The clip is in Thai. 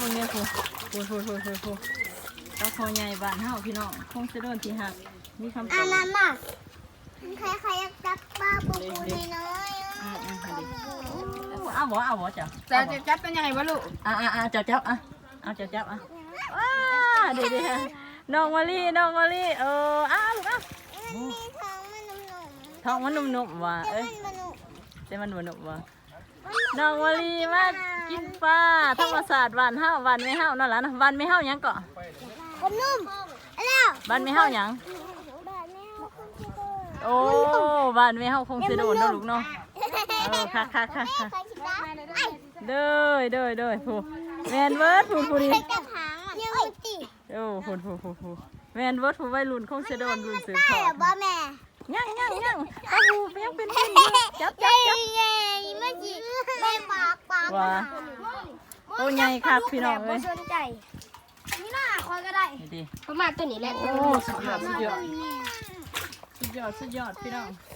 มึงเนี่ยฟูฟูฟูฟูฟูฟูตะโพใหญ่บ้านเฮาพี่น้องคงจะโดนที่หักมีคำตอัอนบนั้นน่ะใครใครอยากจับป้าปูปูน้อยอืมอืมเอาดิเอาบ่เอาบ่จ้ะจะจะจับเป็นยังไงวะลูกอะอะอะจับจับอะเอาจับจับอะว้าดีดีฮะน้องมะลิน้องมะลิเอออ้าวลูกอะมันมีท้องมันนุ่มท้องมันนุ่มๆว่ะๆแต่เอ้ยมันมันนุ่มแต่มันบ่นุ่มว่ะน้องมะลิมา กินปลาธรรมศาสตร์บ้านเฮาบ้านไม่เฮานั่นล่ะนะบ้านไม่เฮาหยังเกาะคนนุ่มแล้วบ้านไม่เฮาหยังบ้านแม่เขาคนที่โดนโอ้บ้านไม่เฮาคงสิโดนเนาะลูกเนาะเออค่ะค่ะค่ะค่ะใครคิดได้ไอ้เด้อเด้อเด้อผู้แมนเวิร์ดผู้ผู้นี้ใครจับหางมันยังไม่ติโอ้ผู้ผู้ผู้ผู้แมนเวิร์ดผู้วัยรุ่นคงสิโดนรุ่นสืบได้ทอเหรดอบ่แม่ยังยังยังเอาผู้ยังเป็นผู้อยู่จับจับจับ เย้เมื่อกี้ไม่ปากปาก ว่าโอ้ใหญ่ครับพี่น้องเอ้ยสนใจนี่น่าคอยก็ได้นี่ดิประมาณตัวนี้แหละโอ้สุดยอดสุดยอดสุดยอดสุดยอดพี่น้องเ